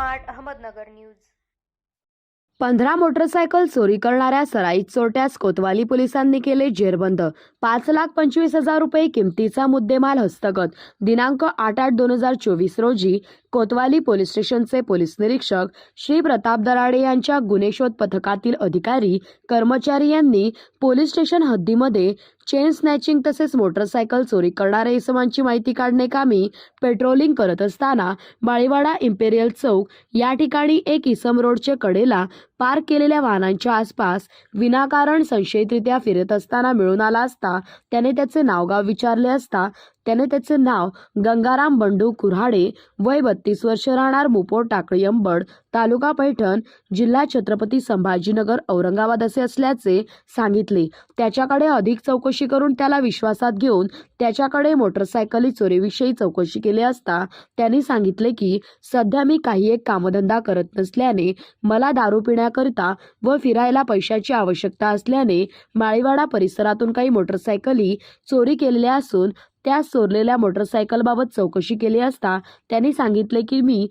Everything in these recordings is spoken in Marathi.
Smart Ahmednagar news. पंधरा मोटरसायकल चोरी करणाऱ्या सराईत चोरट्यास कोतवाली पोलिसांनी केले जेरबंद. पाच लाख पंचवीस हजार रुपये किमतीचा मुद्देमाल हस्तगत. दिनांक आठ आठ दोन हजार चोवीस रोजी कोतवाली पोलीस स्टेशनचे पोलीस निरीक्षक श्री प्रताप दराडे यांच्या गुन्हेशोध पथकातील अधिकारी कर्मचारी यांनी पोलीस स्टेशन हद्दीमध्ये चेन स्नॅचिंग तसेच मोटरसायकल चोरी करणाऱ्या इसमांची माहिती काढणे कामी पेट्रोलिंग करत असताना माळीवाडा इम्पेरियल चौक या ठिकाणी एक इसम रोडच्या कडेला पार्क केलेल्या वाहनांच्या आसपास विनाकारण संशयितरित्या फिरत असताना मिळून आला असता त्याने त्याचे नावगाव विचारले असता त्याने त्याचे नाव गंगाराम बंडू कुऱ्हाडे वय बत्तीस वर्ष राहणार मुपोर टाकळी अंबड तालुका पैठण जिल्हा छत्रपती संभाजीनगर औरंगाबाद असे असल्याचे सांगितले. त्याच्याकडे अधिक चौकशी करून त्याला विश्वासात घेऊन त्याच्याकडे मोटरसायकली चोरीविषयी चौकशी केली असता त्यांनी सांगितले की सध्या मी काही एक कामधंदा करत नसल्याने मला दारू करता व फिरायला पैशाची आवश्यकता असल्याने माळीवाडा परिसरातून काही मोटरसायकली चोरी केलेल्या असून त्या चोरलेल्या मोटरसायकलबाबत चौकशी केली असता त्यांनी सांगितले की मी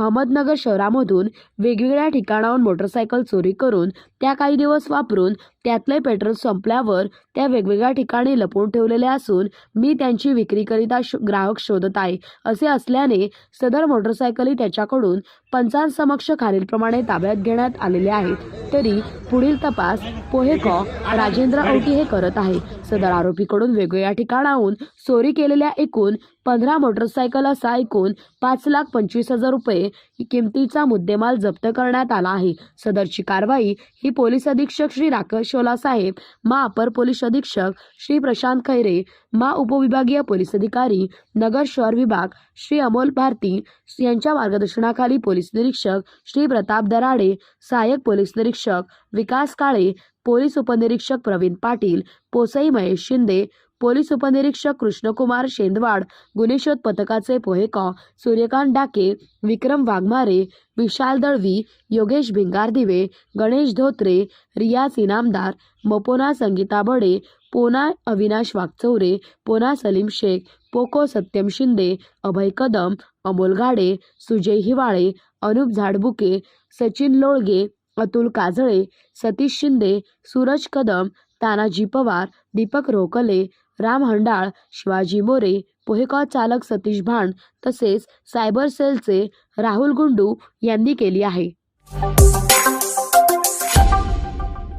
अहमदनगर शहरामधून वेगवेगळ्या ठिकाणाहून मोटरसायकल चोरी करून त्या काही दिवस वापरून त्यातले पेट्रोल संपल्यावर त्या वेगवेगळ्या ठिकाणी लपवून ठेवलेल्या असून मी त्यांची विक्रीकरिता शो ग्राहक शोधत आहे. असे असल्याने सदर मोटरसायकली त्याच्याकडून पंचांसमक्ष खालीलप्रमाणे ताब्यात घेण्यात आलेले आहेत. तरी पुढील तपास पोहेकॉ राजेंद्र औटी हे करत आहे. सदर आरोपीकडून वेगवेगळ्या ठिकाणाहून चोरी केलेल्या एकूण पंधरा मोटरसायकल असा ऐकून पाच लाख पंचवीस हजार रुपये किमतीचा मुद्देमाल जप्त करण्यात आला आहे. सदरची कारवाई ही पोलीस अधीक्षक श्री राकेश शोला साहेब मा अपर पोलीस अधीक्षक श्री प्रशांत खैरे मा उपविभागीय पोलीस अधिकारी नगर शहर विभाग श्री अमोल भारती यांच्या मार्गदर्शनाखाली पोलीस निरीक्षक श्री प्रताप दराडे सहाय्यक पोलीस निरीक्षक विकास काळे पोलीस उपनिरीक्षक प्रवीण पाटील पोसई महेश शिंदे पोलीस उपनिरीक्षक कृष्णकुमार शेंदवाड गुन्हे शोध पथकाचे पोहेका सूर्यकांत डाके विक्रम वाघमारे विशाल दळवी योगेश भिंगारदिवे गणेश धोत्रे रियाज इनामदार मपोना संगीता बडे पोना अविनाश वागचौरे पोना सलीम शेख पोको सत्यम शिंदे अभय कदम अमोल गाडे सुजय हिवाळे अनुप झाडबुके सचिन लोळगे अतुल काजळे सतीश शिंदे सूरज कदम तानाजी पवार दीपक रोकले राम हंडाळ शिवाजी मोरे पोहेकॉ चालक सतीश भांड तसेच सायबर सेलचे राहुल गुंडू यांनी केली आहे.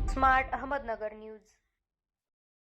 Smart Ahmednagar news.